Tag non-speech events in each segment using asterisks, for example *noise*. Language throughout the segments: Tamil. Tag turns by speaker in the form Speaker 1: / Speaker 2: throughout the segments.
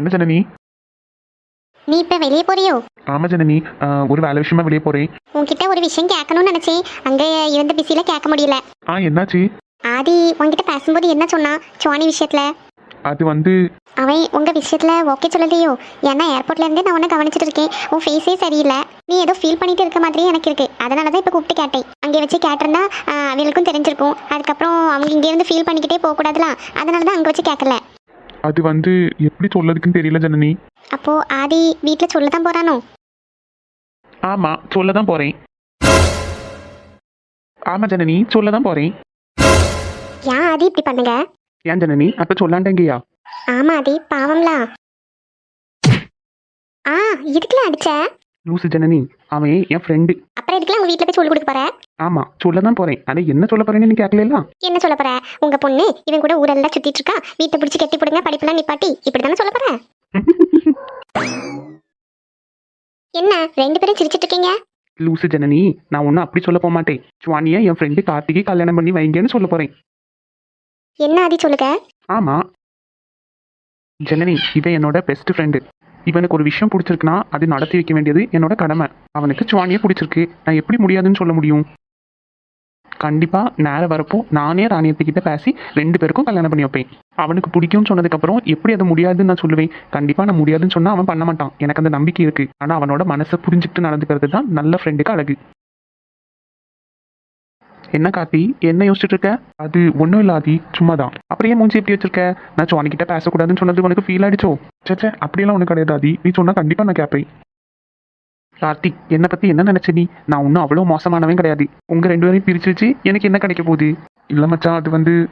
Speaker 1: என்ன ஜனனி?
Speaker 2: நீ இப்ப வெளியே போறியோ?
Speaker 1: ஆமா ஜனனி. ஒரு வேலை விஷயமா வெளியே போறேன்.
Speaker 2: உன்கிட்ட ஒரு விஷயம் கேட்கணும்னு நினைச்சேன். அங்க இருந்த பிஸியில கேட்க முடியல.
Speaker 1: ஆ என்னாச்சு?
Speaker 2: ஆதி உன்கிட்ட பேசும்போது என்ன சொன்னான் சுவானி விஷயத்துல.
Speaker 1: அது வந்து
Speaker 2: அவன் உங்க விஷயத்துல ஓகே சொல்லலையோ? ஏன்னா ஏர்போர்ட்ல இருந்தே நான் உன்னை கவனிச்சிட்டு இருக்கேன். உன் ஃபேஸே சரியில்லை. நீ ஏதோ ஃபீல் பண்ணிட்டு இருக்க மாதிரியே எனக்கு இருக்கு. அதனால தான் இப்போ கூப்பிட்டு கேட்டேன். அங்கே வச்சு கேட்டிருந்தா அவங்களுக்கும் தெரிஞ்சிருக்கும். அதுக்கப்புறம் அவங்க இங்க இருந்து ஃபீல் பண்ணிக்கிட்டே போக கூடாதுலாம் அதனால தான் அங்கே வச்சு கேட்கல.
Speaker 1: அது வந்து எப்படி சொல்லதுக்குன்னு தெரியல ஜனனி.
Speaker 2: அப்போ ஆதி வீட்டில் சொல்ல தான் போறானோ?
Speaker 1: ஆமா சொல்ல தான் போறேன். ஆமா ஜனனி சொல்ல தான் போறேன்.
Speaker 2: ஏன் ஆதி இப்படி பண்ணுங்க?
Speaker 1: ஏன் ஜனனி அப்ப சொல்லாண்டங்கய்யா?
Speaker 2: ஆமா ஆதி பாவம்லா. ஆ இதுக்குலாம் அடிச்ச?
Speaker 1: லூசு ஜனனி. அவன் என் ஃப்ரெண்டு
Speaker 2: அப்புறம் இதுக்குலாம் உங்க வீட்டில் போய் சொல்லி கொடுக்க போற?
Speaker 1: ஆமா சொல்ல தான் போறேன். ஆனா என்ன சொல்ல போறேன்னு நீ கேட்கல
Speaker 2: என்ன சொல்ல போற? உங்க பொண்ணு இவன் கூட ஊரெல்லாம் சுத்திட்டு இருக்கா. வீட்டை பிடிச்சி கட்டி போடுங்க படிப்பெல்லாம் நிப்பாட்டி. இப்படி தானே சொல்ல போற? *laughs* என்ன ரெண்டு பேரும் சிரிச்சிட்டு இருக்கீங்க?
Speaker 1: லூசு ஜனனி நான் ஒன்றும் அப்படி சொல்ல போக மாட்டேன். சுவானியை என் ஃப்ரெண்டு கார்த்திகை கல்யாணம் பண்ணி வைங்கன்னு சொல்ல போறேன்.
Speaker 2: என்ன ஆதி சொல்லுங்க?
Speaker 1: ஆமா. ஜனனி இவன் என்னோட பெஸ்ட் ஃப்ரெண்டு இவனுக்கு ஒரு விஷயம் பிடிச்சிருக்குன்னா அது நடத்தி வைக்க வேண்டியது என்னோட கடமை. அவனுக்கு சுவானியே பிடிச்சிருக்கு. நான் எப்படி முடியாதுன்னு சொல்ல முடியும்? கண்டிப்பா நேரம் வரப்போ நானே ராணியத்துக்கிட்ட பேசி ரெண்டு பேருக்கும் கல்யாணம் பண்ணி வைப்பேன். அவனுக்கு பிடிக்கும்னு சொன்னதுக்கப்புறம் எப்படி அது முடியாதுன்னு நான் சொல்லுவேன். கண்டிப்பா நான் முடியாதுன்னு சொன்னா அவன் பண்ண மாட்டான். எனக்கு அந்த நம்பிக்கை இருக்கு. ஆனா அவனோட மனசை புரிஞ்சுக்கிட்டு நடந்துக்கிறது தான் நல்ல ஃப்ரெண்டுக்கு அழகு. என்ன கார்த்தி என்ன யோசிச்சுட்டு இருக்க அது ஒன்றும் இல்லை ஆதி சும்மா தான் அப்படியே மூஞ்சி எப்படி வச்சிருக்க? நான் சுவானிக்கிட்ட பேசக்கூடாதுன்னு சொன்னது உனக்கு ஃபீல் ஆயிடுச்சோ? சேச்சே அப்படியெல்லாம் உனக்கு கிடையாது ஆதி. நீ சொன்னா கண்டிப்பா நான் கேட்பேன் கார்த்திக் என்னை பத்தி என்ன நினைச்ச நீ? நான் ஒன்றும் அவ்வளோ மோசமானவன் கிடையாது. உங்க ரெண்டு பேரையும் பிரிச்சு வச்சு எனக்கு என்ன கிடைக்க போகுது? இல்லை மச்சான் அது வந்து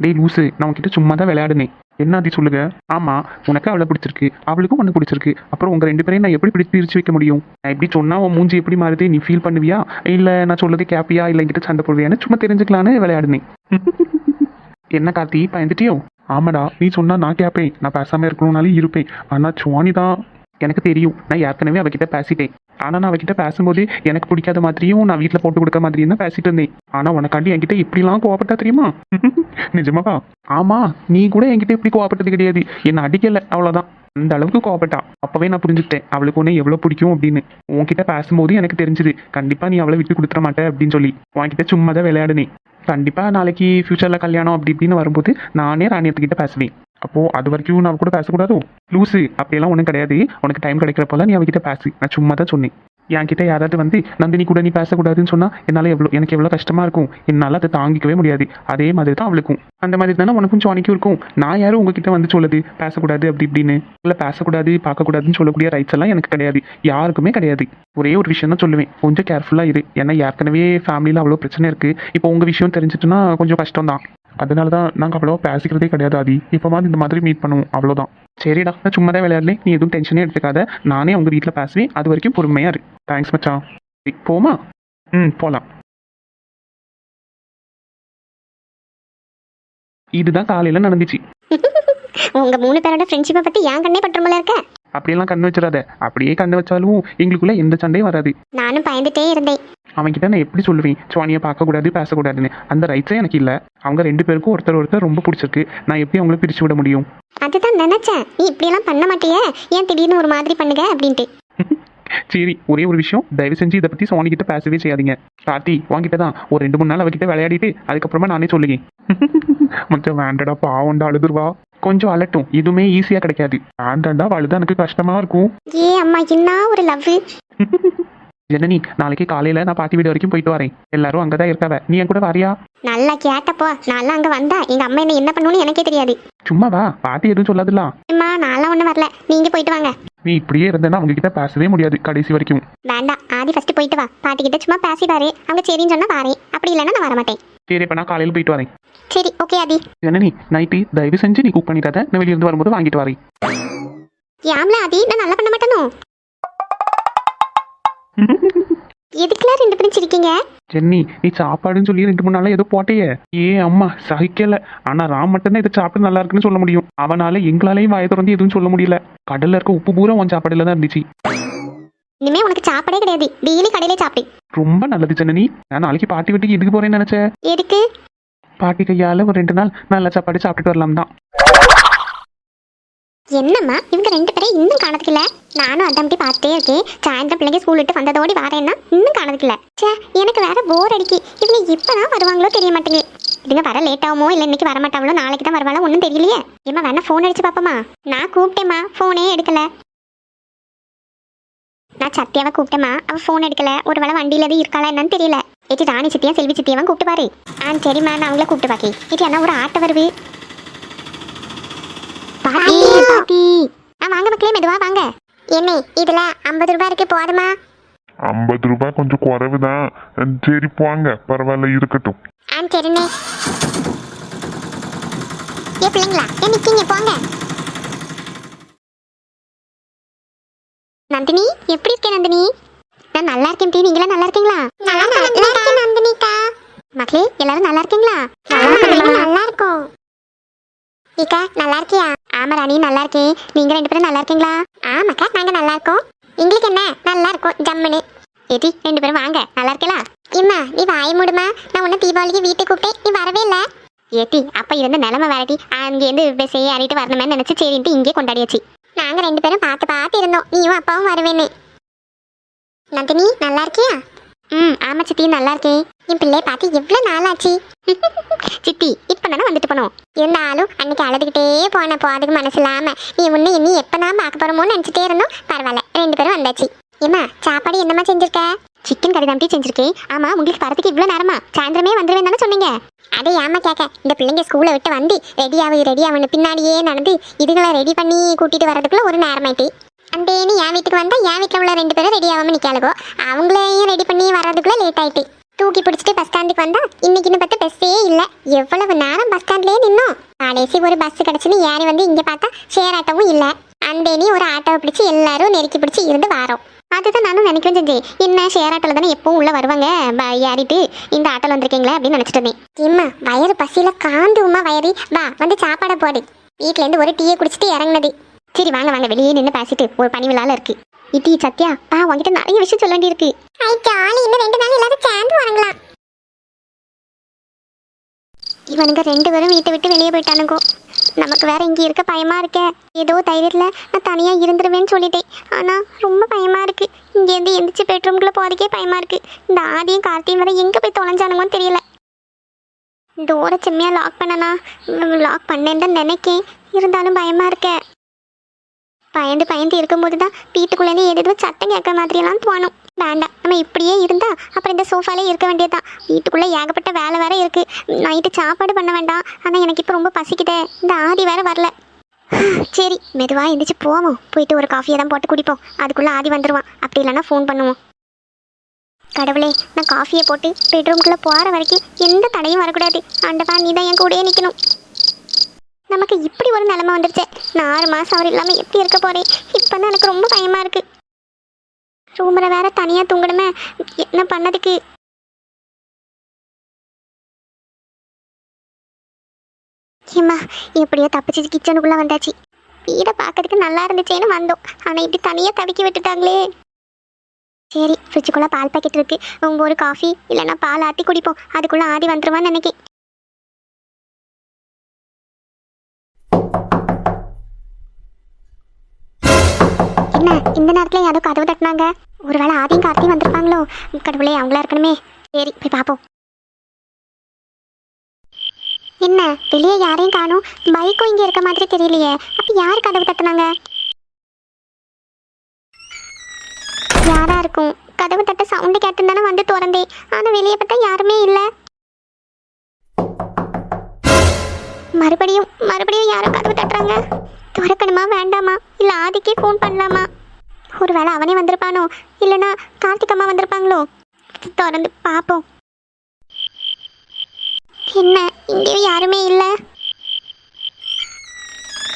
Speaker 1: டேய் லூசு நான் உன்கிட்ட சும்மா தான் விளையாடுனேன். என்னாதி சொல்லுங்க? ஆமா உனக்கு அவளை பிடிச்சிருக்கு அவளுக்கும் உன்னை பிடிச்சிருக்கு. அப்புறம் உங்க ரெண்டு பேரையும் நான் எப்படி பிடிச்சி பிரிச்சு வைக்க முடியும்? நான் எப்படி சொன்னா உன் மூஞ்சி எப்படி மாறுது? நீ ஃபீல் பண்ணுவியா? இல்ல நான் சொல்றது கேப்பியா? இல்ல என்கிட்ட சண்டை போடுவியான்னு சும்மா தெரிஞ்சுக்கலான்னு விளையாடுனேன் *laughs* என்ன கார்த்தி பயந்துட்டியோ? ஆமாடா நீ சொன்னா நான் கேட்பேன் நான் பேசாம இருக்கணும்னாலே இருப்பேன். ஆனா சுவானி தான் எனக்கு தெரியும். நான் ஏற்கனவே அவகிட்ட பேசிட்டேன். ஆனா நான் அவகிட்ட பேசும்போது எனக்கு பிடிக்காத மாதிரியும் நான் வீட்டில் போட்டு கொடுக்க மாதிரியும் தான் பேசிட்டு இருந்தேன். ஆனா உனக்காண்டி என்கிட்ட இப்படிலாம் கோவப்பட்டா தெரியுமா? *laughs* நிஜமாவா? ஆமா நீ கூட என்கிட்ட இப்படி கோவப்பட்டது கிடையாது. என்ன அடிக்கல அவ்வளவுதான். அந்த அளவுக்கு கோவப்பட்டா. அப்பவே நான் புரிஞ்சுக்கிட்டேன். அவளுக்கு உன்னை எவ்வளவு பிடிக்கும் அப்படின்னு. உன்கிட்ட பேசும்போது எனக்கு தெரிஞ்சது. கண்டிப்பா நீ அவளை விட்டு கொடுத்துட மாட்டே அப்படின்னு சொல்லி. உன்கிட்ட சும்மா தான் விளையாடுனே கண்டிப்பா நாளைக்கு ஃபியூச்சர்ல கல்யாணம் அப்படி இப்படின்னு வரும்போது நானே ராணியத்துக்கிட்ட பேசுவேன். அப்போ அது வரைக்கும் நான் அவ கூட பேசக்கூடாதோ? லூசு அப்படியெல்லாம் ஒன்றும் கிடையாது. உனக்கு டைம் கிடைக்கிறப்போலாம் நீ அவகிட்ட பேசு. நான் சும்மா தான் சொன்னேன். என்கிட்ட யாராவது வந்து நந்தினி கூட நீ பேசக்கூடாதுன்னு சொன்னா என்னால் எவ்வளோ எனக்கு எவ்வளோ கஷ்டமா இருக்கும். என்னால் அதை தாங்கிக்கவே முடியாது. அதே மாதிரி தான் அவளுக்கும். அந்த மாதிரி தானே உனக்கும் சுவானிக்கும் இருக்கும். நான் யாரும் உங்ககிட்ட வந்து சொல்லுது பேசக்கூடாது அப்படி இப்படின்னு. இல்லை பேசக்கூடாது பார்க்கக்கூடாதுன்னு சொல்லக்கூடிய ரைட்ஸ் எல்லாம் எனக்கு கிடையாது. யாருக்குமே கிடையாது. ஒரே ஒரு விஷயம் தான் சொல்லுவேன். கொஞ்சம் கேர்ஃபுல்லாக இரு. ஏன்னா ஏற்கனவே ஃபேமிலியில் அவ்வளோ பிரச்சனை இருக்கு. இப்போ உங்கள் விஷயம் தெரிஞ்சிட்டுனா கொஞ்சம் கஷ்டம் தான் அதனால தான் நாங்கள் அவ்வளோவா பேசிக்கிறதே கிடையாது ஆதி. இப்போ மாதிரி இந்த மாதிரி மீட் பண்ணுவோம். அவ்வளோதான் சரிடா நான் சும்மா தான் விளையாடலே. நீ எதுவும் டென்ஷனே எடுத்துக்காத. நானே உங்கள் வீட்டில் பேசுவேன். அது வரைக்கும் பொறுமையாக இருக்கு தேங்க்ஸ் மச்சான். போமா? ம் போகலாம் இதுதான் காலையில் நடந்துச்சு. *laughs*
Speaker 2: உங்க மூணு பேரோட ஃப்ரெண்ட்ஷிப்பை பத்தி ஏன் கண்ணே பற்றுமல இருக்க.
Speaker 1: அப்படியெல்லாம் கண்ணு வச்சிடாத. அப்படியே கண்ணு வச்சாலும் எங்களுக்குள்ள எந்த சண்டையும் வராது.
Speaker 2: நானும் பயந்துட்டே இருந்தேன்.
Speaker 1: அவன்கிட்ட நான் எப்படி சொல்லுவேன்? சுவானியை பார்க்கக்கூடாது பேசக்கூடாதுன்னு. அந்த ரைட்ஸே எனக்கு இல்லை. அவங்க ரெண்டு பேருக்கும் ஒருத்தர் ஒருத்தர் ரொம்ப பிடிச்சிருக்கு. நான் எப்படி அவங்கள பிரிச்சு விட முடியும்?
Speaker 2: அதுதான் நினைச்சேன். நீ இப்படியெல்லாம் பண்ண மாட்டியே? ஏன் திடீர்னு ஒரு மாதிரி பண்ணுங்க அப்படின்ட்டு. *laughs*
Speaker 1: சரி ஒரே ஒரு விஷயம். தயவு செஞ்சு இதை பற்றி சோனி கிட்ட பேசவே செய்யாதீங்க. கார்த்தி வாங்கிட்ட தான் ஒரு ரெண்டு மூணு நாள் அவகிட்ட விளையாடிட்டு அதுக்கப்புறமா நானே சொல்லுங்க *laughs* மச்சம் வேண்டடா பாவண்டா அழுதுருவா. கொஞ்சம் அலட்டும். எதுவுமே ஈஸியாக கிடைக்காது. வேண்டாண்டா அழுதா எனக்கு கஷ்டமா இருக்கும்.
Speaker 2: ஏ அம்மா என்ன ஒரு லவ்
Speaker 1: ஜனனி நாளைக்கு காலையில நான் பாட்டி வீடு வரைக்கும் போயிட்டு வரேன். எல்லாரும் அங்கதான் இருக்காவ. நீ என் கூட வரியா?
Speaker 2: நல்லா கேட்டப்போ நான்லாம் அங்க வந்தா எங்க அம்மா என்ன என்ன பண்ணுன்னு எனக்கே தெரியாது.
Speaker 1: சும்மா வா. பாட்டி எதுவும் சொல்லாதுல்ல.
Speaker 2: அம்மா நான்லாம் ஒன்றும் வரல. நீங்க போயிட்டு வாங்க.
Speaker 1: நீ இப்படியே இருந்தேன்னா அவங்க கிட்ட பேசவே முடியாது கடைசி வரைக்கும்.
Speaker 2: வேண்டாம். ஆதி ஃபர்ஸ்ட் போயிட்டு வா. பாட்டி கிட்ட சும்மா பேசிட்டாரு அவங்க சரின்னு சொன்னா வாரேன். அப்படி இல்லைன்னா நான் வரமாட்டேன்.
Speaker 1: சரி இப்ப நான் காலையில போயிட்டு வரேன்.
Speaker 2: சரி ஓகே ஆதி.
Speaker 1: ஜனனி நைட்டு தயவு செஞ்சு நீ குக் பண்ணிடாத. நான் வெளிய இருந்து வரும்போது வாங்கிட்டு வரேன்.
Speaker 2: யாம்ல ஆதி? நான் நல்லா பண்ண மாட்டேனோ? *laughs* எதுக்குலாம் ரெண்டு பேரும் சிரிக்கீங்க
Speaker 1: ஜென்னி நீ சாப்பாடுன்னு சொல்லி ரெண்டு மூணு நாளா ஏதோ போட்டையே. ஏ அம்மா சகிக்கல. ஆனா ராம் மட்டும்தான் இதை சாப்பிட்டு நல்லா இருக்குன்னு சொல்ல முடியும். அவனால எங்களாலையும் வாயை திறந்து எதுவும் சொல்ல முடியல. கடல்ல இருக்க உப்பு பூரா உன் சாப்பாடுல தான் இருந்துச்சு.
Speaker 2: இனிமே உனக்கு சாப்பாடே கிடையாது. டெய்லி கடையிலே சாப்பிடு.
Speaker 1: ரொம்ப நல்லது ஜனனி. நான் நாளைக்கு பாட்டி வீட்டுக்கு இதுக்கு போறேன்னு நினைச்சேன்
Speaker 2: எதுக்கு?
Speaker 1: பாட்டி கையால ஒரு ரெண்டு நாள் நல்ல சாப்பாடு சாப்பிட்டுட்டு வரலாம் தான்.
Speaker 2: என்னம்மா? இவங்க ரெண்டு பேரும் இன்னும் காணதுக்கில்ல? நானும் அதாமட்டி பார்த்துட்டே இருக்கேன். சாயந்தரம் பிள்ளைங்க ஸ்கூல் விட்டு வந்ததோடி வரேன்னா இன்னும் காணதுக்கில்ல. ச்சே எனக்கு வேற போர் அடிக்கி. இவங்க இப்பதான் வருவாங்களோ தெரிய மாட்டேங்குது. இதுங்க வர லேட் ஆகுமோ இல்லை இன்னைக்கு வர மாட்டாங்களோ நாளைக்கு தான் வருவாளோ ஒன்றும் தெரியலையே. ஏம்மா வேணா ஃபோன் அடிச்சு பாப்போமா? நான் கூப்பிட்டேம்மா. ஃபோனே எடுக்கல. நான் சத்தியாவை கூப்பிட்டேம்மா. அவ ஃபோன் எடுக்கல. ஒரு வேளை வண்டியில எதுவும் இருக்காளா என்னன்னு தெரியல. ஏச்சி ராணி சித்தியா செல்வி சித்தியாவும் கூப்பிட்டு பாரு ஆ சரிம்மா நான் அவங்கள கூப்பிட்டு பாக்கி ஏச்சி அண்ணா ஒரு ஆட்டோ வருது. பாட்டி பாட்டி. ஆ வாங்க மக்களே மெதுவா வாங்க. என்ன இதுல ஐம்பது ரூபாய் இருக்கு போதுமா?
Speaker 3: ஐம்பது ரூபாய் கொஞ்சம் குறைவு தான் சரி போங்க. பரவாயில்ல இருக்கட்டும்.
Speaker 2: ஆ சரிண்ணே. ஏ பிள்ளைங்களா ஏன் நிக்கீங்க போங்க. நந்தினி எப்படி இருக்கே நந்தினி? நான் நல்லா இருக்கேன் டீ நீங்களா நல்லா இருக்கீங்களா? நல்லா இருக்கேன் நந்தினிக்கா. மக்களே எல்லாரும் நல்லா இருக்கீங்களா? நல்லா இருக்கோம். ஏக்கா நல்லா இருக்கியா? ஆமா ராணி நல்லா இருக்கேன். நீங்க ரெண்டு பேரும் நல்லா இருக்கீங்களா? ஆமாக்கா நாங்க நல்லா இருக்கோம். எங்களுக்கு என்ன? நல்லா இருக்கும் ஜம்முன்னு. ஏடி ரெண்டு பேரும் வாங்க. நல்லா இருக்கலாம் இம்மா நீ வாய மூடுமா? நான் உன்ன தீபாவளிக்கு வீட்டுக்கு கூப்பிட்டேன். நீ வரவே இல்ல. ஏட்டி அப்ப இருந்த நிலைமை வேறட்டி அங்கேருந்து பஸ்ஸையே ஆடிட்டு வரணுமே நினைச்சு சரின்ட்டு இங்கே கொண்டாடியாச்சு. நாங்க ரெண்டு பேரும் பார்த்து பார்த்து இருந்தோம். நீயும் அப்பாவும் வருவேன்னு. நந்தினி நல்லா இருக்கியா? ம் ஆமா சித்தி நல்லா இருக்கேன். என் பிள்ளைய பார்த்து எவ்வளவு நாள் ஆச்சு *laughs* சித்தி இப்ப தானே வந்துட்டு போனோம். இருந்தாலும் அன்னைக்கு அழுதுகிட்டே போன போறதுக்கு மனசு இல்லாமல் நீ ஒன்று இனி எப்பதான் பார்க்க போகிறோமோன்னு நினைச்சிட்டே இருந்தோம். பரவாயில்ல ரெண்டு பேரும் வந்தாச்சு. ஏம்மா சாப்பாடு என்னம்மா செஞ்சிருக்க? சிக்கன் கறி தம்பி செஞ்சிருக்கேன். ஆமா உங்களுக்கு வரதுக்கு இவ்வளவு நேரமா? சாயந்தரமே வந்துருவேன் தானே சொன்னீங்க. அதை ஏமா கேட்க? இந்த பிள்ளைங்க ஸ்கூலை விட்டு வந்து ரெடி ஆகி ரெடி ஆகணும் பின்னாடியே நடந்து இதுகளை ரெடி பண்ணி கூட்டிட்டு வரதுக்குள்ள ஒரு நேரமாயிட்டு. அந்தேனி என் வீட்டுக்கு வந்தா என் வீட்டில் உள்ள ரெண்டு பேரும் ரெடி ஆகாம நிக்காளுகோ அவங்களையும் ரெடி பண்ணி வர்றதுக்குள்ள லேட் ஆயிட்டு. தூக்கி பிடிச்சிட்டு பஸ் ஸ்டாண்டுக்கு வந்தா இன்னைக்குன்னு பார்த்து பஸ்ஸே இல்லை. எவ்வளவு நேரம் பஸ் ஸ்டாண்ட்லயே நின்னோம். கடைசி ஒரு பஸ் கிடச்சுன்னு ஏறி வந்து இங்க பார்த்தா ஷேர் ஆட்டோவும் இல்லை. அந்தேனி ஒரு ஆட்டோவை பிடிச்சி எல்லாரும் நெருக்கி பிடிச்சி இருந்து வாரோம். அதுதான் நானும் நினைக்கிறேன் செஞ்சேன் என்ன ஷேர் ஆட்டோல தானே எப்பவும் உள்ள வருவாங்க? ஏறிட்டு இந்த ஆட்டோல வந்திருக்கீங்களே அப்படின்னு நினைச்சிட்டு இருந்தேன். இம்மா வயிறு பசியில காந்து உமா வயரி வா வந்து சாப்பாடை போடு. வீட்ல இருந்து ஒரு டீயை குடிச்சிட்டு இறங்குனது. சரி வாங்க வாங்க வெளியே நின்று பேசிட்டு ஒரு பனி விழால இருக்கு. இட்டி சத்யா பா உங்ககிட்ட நிறைய விஷயம் சொல்ல வேண்டியிருக்கு. ஐ ஜாலி இன்னும் ரெண்டு நாள் எல்லாரும் சேர்ந்து வரங்களாம் இவனுங்க ரெண்டு பேரும் வீட்டை விட்டு வெளியே போயிட்டானுங்கோ. நமக்கு வேற இங்கே இருக்க பயமா இருக்க. ஏதோ தைரியத்தில் நான் தனியாக இருந்துருவேன்னு சொல்லிட்டேன். ஆனால் ரொம்ப பயமா இருக்கு. இங்கேருந்து எந்திரிச்சு பெட்ரூம்குள்ளே போறதுக்கே பயமா இருக்கு. இந்த ஆதியும் கார்த்தியும் வேற எங்கே போய் தொலைஞ்சானுங்கன்னு தெரியல. டோரை செம்மையாக லாக் பண்ணனா லாக் பண்ணேன்னு தான் நினைக்கேன். இருந்தாலும் பயமா இருக்கே. பயந்து பயந்து இருக்கும்போது தான் வீட்டுக்குள்ளேருந்து ஏதேதோ சத்தம் கேட்க மாதிரியெல்லாம் தோணும். வேண்டாம். நம்ம இப்படியே இருந்தா அப்புறம் இந்த சோஃபாலே இருக்க வேண்டியதுதான். வீட்டுக்குள்ளே ஏகப்பட்ட வேலை வேற இருக்கு. நைட்டு சாப்பாடு பண்ண வேண்டாம். ஆனால் எனக்கு இப்போ ரொம்ப பசிக்குதே. இந்த ஆதி வேற வரல. *sighs* சரி மெதுவாக எழுந்திரிச்சு போவோம். போயிட்டு ஒரு காஃபியை தான் போட்டு குடிப்போம். அதுக்குள்ளே ஆதி வந்துடுவான் அப்படி இல்லைன்னா ஃபோன் பண்ணுவோம். கடவுளே நான் காஃபியை போட்டு பெட்ரூம்குள்ளே போகிற வரைக்கும் எந்த தடையும் வரக்கூடாது. ஆண்டவா நீ தான் என் கூடயே நிற்கணும் நமக்கு இப்படி ஒரு நிலமை வந்துருச்சு. நான் ஆறு மாதம் அவர் இல்லாமல் எப்படி இருக்க போகிறேன் இப்போ தான் எனக்கு ரொம்ப பயமாக இருக்குது ரூமில் வேற தனியாக தூங்கணுமே. என்ன பண்ணதுக்கு? ஏம்மா எப்படியோ தப்பிச்சு கிச்சனுக்குள்ளே வந்தாச்சு. வீடை பார்க்கறதுக்கு நல்லா இருந்துச்சேன்னு வந்தோம். ஆனால் இப்படி தனியாக தவிக்கி விட்டுட்டாங்களே. சரி ஃப்ரிட்ஜுக்குள்ளே பால் பாக்கெட் இருக்கு. உங்கள் ஒரு காஃபி இல்லைன்னா பால் ஆற்றி குடிப்போம். அதுக்குள்ளே ஆதி வந்துருவான்னு நினைக்கேன். என்ன? இந்த நேரத்துல யாரும் கதவு தட்டினாங்க. ஒருவேளை ஆதியும் கார்த்தியும் வந்திருப்பாங்களோ? கடவுளே அவங்களா இருக்கணுமே. சரி போய் பார்ப்போம் என்ன? வெளியே யாரையும் காணும்? பைக்கும் இங்கே இருக்க மாதிரி தெரியலையே. அப்போ யார் கதவு தட்டினாங்க? யாரா இருக்கும்? கதவு தட்ட சவுண்டு கேட்டு தானே வந்து திறந்தேன். ஆனால் வெளியே பார்த்தா யாருமே இல்லை. மறுபடியும் மறுபடியும் யாரும் கதவு தட்டுறாங்க. திறக்கணுமா வேண்டாமா? இல்லை ஆதிக்கே ஃபோன் பண்ணலாமா? ஒருவேளை அவனே வந்திருப்பானோ? இல்லைன்னா கார்த்திக் அம்மா வந்திருப்பாங்களோ? திறந்து பார்ப்போம். என்ன? இங்கேயும் யாருமே இல்லை?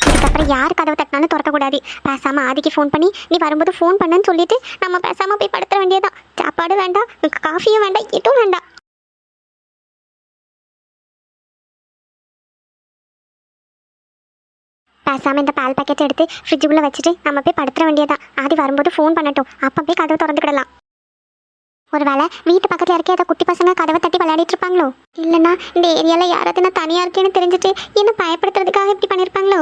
Speaker 2: இதுக்கப்புறம் யார் கதவை தட்டினாலும் திறக்கக்கூடாது. பேசாம ஆதிக்கு ஃபோன் பண்ணி நீ வரும்போது ஃபோன் பண்ணுன்னு சொல்லிட்டு நம்ம பேசாமல் போய் படுத்த வேண்டியதான் சாப்பாடு வேண்டாம் காஃபியும் வேண்டாம் எதுவும் வேண்டாம். பேசாமல் இந்த பால் பாக்கெட் எடுத்து ஃப்ரிட்ஜுக்குள்ளே வச்சுட்டு நம்ம போய் படுத்துற வேண்டியதான் ஆதி வரும்போது ஃபோன் பண்ணட்டும். அப்போ போய் கதவை திறந்துக்கிடலாம் ஒருவேளை வீட்டு பக்கத்தில் இருக்க ஏதோ குட்டி பசங்க கதவை தட்டி விளையாடிட்டு இருப்பாங்களோ? இல்லைன்னா இந்த ஏரியாவில் யாராவது நான் தனியாக இருக்கேன்னு தெரிஞ்சுட்டு என்ன பயப்படுத்துறதுக்காக இப்படி பண்ணியிருப்பாங்களோ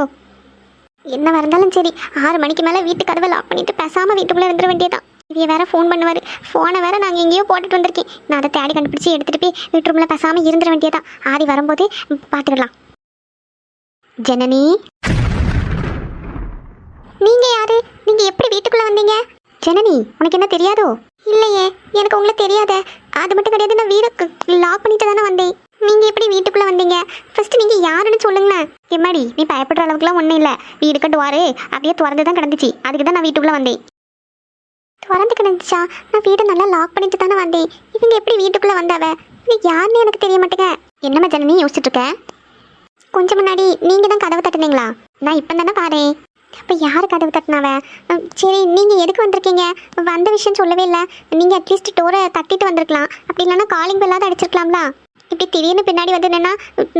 Speaker 2: என்ன இருந்தாலும் சரி ஆறு மணிக்கு மேலே வீட்டு கதவை லாக் பண்ணிட்டு பேசாமல் வீட்டுக்குள்ளே இருந்துட வேண்டியதான் இவைய வேற ஃபோன் பண்ணுவார். ஃபோனை வேற நாங்கள் எங்கேயோ போட்டுட்டு வந்திருக்கேன். நான் அதை தேடி கண்டுபிடிச்சி எடுத்துகிட்டு போய் வீட்டு ரூமில் பேசாமல் இருந்துட வேண்டியதான் ஆதி வரும்போது பார்த்துக்கலாம் ஜனனி? நீங்க யாரு? நீங்க எப்படி வீட்டுக்குள்ள வந்தீங்க? ஜனனி உனக்கு என்ன தெரியாதோ? இல்லையே எனக்கு உங்களை தெரியாத. அது மட்டும் கிடையாது நான் வீடு லாக் பண்ணிட்டு தானே வந்தேன். நீங்க எப்படி வீட்டுக்குள்ள வந்தீங்க? ஃபர்ஸ்ட் நீங்க யாருன்னு சொல்லுங்களேன். எம்மாடி நீ பயப்படுற அளவுக்குலாம் ஒன்றும் இல்லை. வீடு கட்டுவாரு அப்படியே திறந்து தான் கிடந்துச்சு. அதுக்கு தான் நான் வீட்டுக்குள்ள வந்தேன். திறந்து கிடந்துச்சா? நான் வீடை நல்லா லாக் பண்ணிட்டு தானே வந்தேன். இவங்க எப்படி வீட்டுக்குள்ள வந்தாவ? நீ யாருன்னு எனக்கு தெரிய மாட்டேங்க. என்னம்மா ஜனனி யோசிச்சுட்டு இருக்க? கொஞ்சம் முன்னாடி நீங்க தான் கதவு தட்டுனீங்களா? நான் இப்போ தானே பாரு அப்போ யார் கதவு தட்டினாவ? சரி நீங்கள் எதுக்கு வந்திருக்கீங்க? வந்த விஷயம் சொல்லவே இல்லை. நீங்கள் அட்லீஸ்ட் டோரை தட்டிட்டு வந்திருக்கலாம். அப்படி இல்லைன்னா காலிங் பெல்லாவது அடிச்சிருக்கலாம்ல. இப்படி திடீர்னு பின்னாடி வந்து என்னன்னா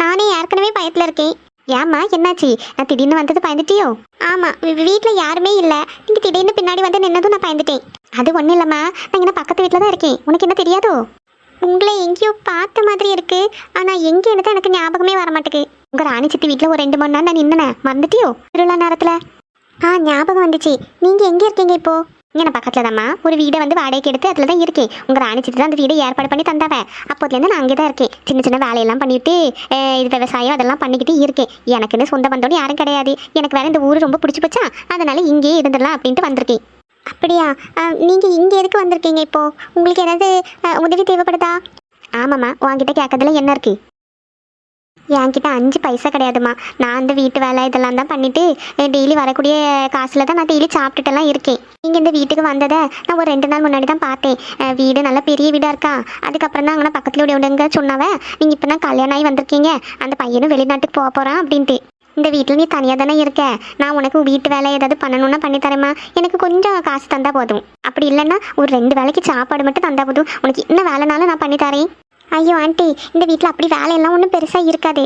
Speaker 2: நானே ஏற்கனவே பயத்தில் இருக்கேன். ஏம்மா என்னாச்சு? நான் திடீர்னு வந்தது பயந்துட்டியோ? ஆமாம் வீட்டில் யாருமே இல்லை. நீங்கள் திடீர்னு பின்னாடி வந்து நின்னதும் நான் பயந்துட்டேன். அது ஒன்றும் இல்லைம்மா. நான் இங்கே பக்கத்து வீட்டில் தான் இருக்கேன். உனக்கு என்ன தெரியாதோ? உங்களை எங்கேயோ பார்த்த மாதிரி இருக்கு. ஆனால் எங்கே எனக்கு எனக்கு ஞாபகமே வர மாட்டேங்குது உங்கள் ராணி சித்தி வீட்டில் ஒரு ரெண்டு மணி நேரம் நான் நின்னேன். மறந்துட்டியோ திருவிழா நேரத்தில்? ஆ ஞாபகம் வந்துச்சு. நீங்கள் எங்கே இருக்கீங்க இப்போ? இங்கே பக்கத்தில் தான்மா ஒரு வீடை வந்து வாடகைக்கு எடுத்து அதில் தான் இருக்கேன். உங்கள் ராணி சித்தி தான் அந்த வீடை ஏற்பாடு பண்ணி தந்தாவ. அப்போதுலேருந்து நான் அங்கே தான் இருக்கேன். சின்ன சின்ன வேலையெல்லாம் பண்ணிவிட்டு இது விவசாயம் அதெல்லாம் பண்ணிக்கிட்டு இருக்கேன். எனக்குன்னு சொந்த பந்தோடு யாரும் கிடையாது. எனக்கு வேற இந்த ஊர் ரொம்ப பிடிச்சி போச்சா? அதனால இங்கேயே இருந்துடலாம் அப்படின்ட்டு வந்திருக்கேன். அப்படியா? நீங்கள் இங்கே எதுக்கு வந்திருக்கீங்க இப்போ? உங்களுக்கு ஏதாவது உதவி தேவைப்படுதா? ஆமாம்மா. உன்கிட்ட கேட்கறதுல என்ன இருக்கு? என்கிட்ட அஞ்சு பைசா கிடையாதும்மா. நான் அந்த வீட்டு வேலை இதெல்லாம் தான் பண்ணிட்டு டெய்லி வரக்கூடிய காசில் தான் நான் டெய்லி சாப்பிட்டுட்டுலாம் இருக்கேன். நீங்கள் இந்த வீட்டுக்கு வந்ததை நான் ஒரு ரெண்டு நாள் முன்னாடி தான் பார்த்தேன். வீடு நல்ல பெரிய வீடாக இருக்கா? அதுக்கப்புறம் தான் அங்கே பக்கத்தில் உடையவங்க சொன்னவ நீங்கள் இப்போ தான் கல்யாணம் ஆகி வந்திருக்கீங்க. அந்த பையனும் வெளிநாட்டுக்கு போக போகிறான் அப்படின்ட்டு. இந்த வீட்டில் நீ தனியாக தானே இருக்க? நான் உனக்கு வீட்டு வேலை ஏதாவது பண்ணணும்னா பண்ணி தரேம்மா. எனக்கு கொஞ்சம் காசு தந்தா போதும். அப்படி இல்லைன்னா ஒரு ரெண்டு வேலைக்கு சாப்பாடு மட்டும் தந்தா போதும். உனக்கு என்ன வேலைனாலும் நான் பண்ணி தரேன். ஐயோ ஆண்டி இந்த வீட்டில் அப்படி வேலையெல்லாம் ஒன்றும் பெருசாக இருக்காது.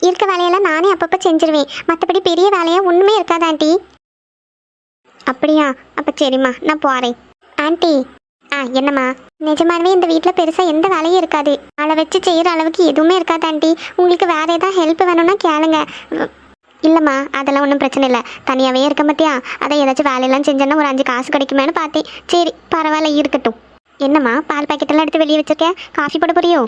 Speaker 2: இருக்க வேலையெல்லாம் நானே அப்பப்போ செஞ்சிருவேன். மற்றபடி பெரிய வேலையாக ஒன்றுமே இருக்காது ஆண்டி. அப்படியா? அப்போ சரிம்மா நான் போகிறேன் ஆண்டி ஆ என்னம்மா? நிஜமானவே இந்த வீட்டில் பெருசாக எந்த வேலையும் இருக்காது. அதை வச்சு செய்கிற அளவுக்கு எதுவுமே இருக்காது ஆண்டி. உங்களுக்கு வேறு ஏதாவது ஹெல்ப் வேணும்னா கேளுங்க. இல்லைம்மா அதெல்லாம் ஒன்றும் பிரச்சனை இல்லை. தனியாகவே இருக்க மாட்டியா? அதை ஏதாச்சும் வேலையெல்லாம் செஞ்சேன்னா ஒரு அஞ்சு காசு கிடைக்குமேனு பார்த்தேன். சரி பரவாயில்ல இருக்கட்டும். என்னம்மா பால் பாக்கெட்டெல்லாம் எடுத்து வெளியே வச்சிருக்கேன் காஃபி போட போறியோ?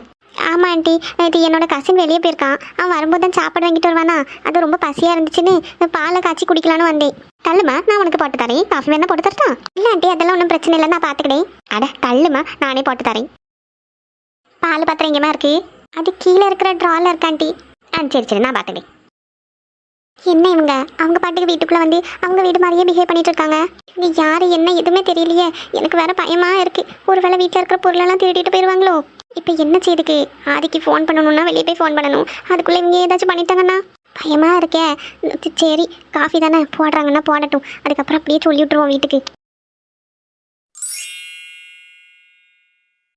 Speaker 2: ஆமாம் ஆண்டி இது என்னோட கசின் வெளியே போயிருக்கான். அவன் வரும்போது தான் சாப்பாடு வாங்கிட்டு வருவானா? அது ரொம்ப பசியாக இருந்துச்சுன்னு பாலை காய்ச்சி குடிக்கலான்னு வந்தேன். தள்ளுமா நான் உனக்கு போட்டு தரேன். காஃபி வேணா போட்டு தரட்டா? இல்லை ஆண்டி அதெல்லாம் ஒன்றும் பிரச்சனை இல்லை. நான் பார்த்துக்கிட்டேன் அட தள்ளுமா நானே போட்டு தரேன். பால் பாத்திரம் எங்கேமா இருக்கு. அது கீழே இருக்கிற ட்ராவில் இருக்கா ஆண்டி ஆ சரி சரி நான் பார்த்துக்கிறேன் என்ன இவங்க? அவங்க பாட்டுக்கு வீட்டுக்குள்ளே வந்து அவங்க வீடு மாதிரியே பிஹேவ் பண்ணிட்டு இருக்காங்க. நீ யாரு என்ன எதுவுமே தெரியலையே. எனக்கு வேற பயமா இருக்கு. ஒருவேளை வீட்டில் இருக்கிற பொருளெல்லாம் திருடிட்டு போயிடுவாங்களோ இப்போ என்ன செய்யுதுக்கு ஆதிக்கு ஃபோன் பண்ணணும்னா வெளியே போய் ஃபோன் பண்ணணும். அதுக்குள்ளே இவங்க ஏதாச்சும் பண்ணிட்டாங்கன்னா? பயமா இருக்கே. சரி காஃபி தானே போடுறாங்கன்னா போடட்டும். அதுக்கப்புறம் அப்படியே சொல்லி விட்டுருவோம் வீட்டுக்கு.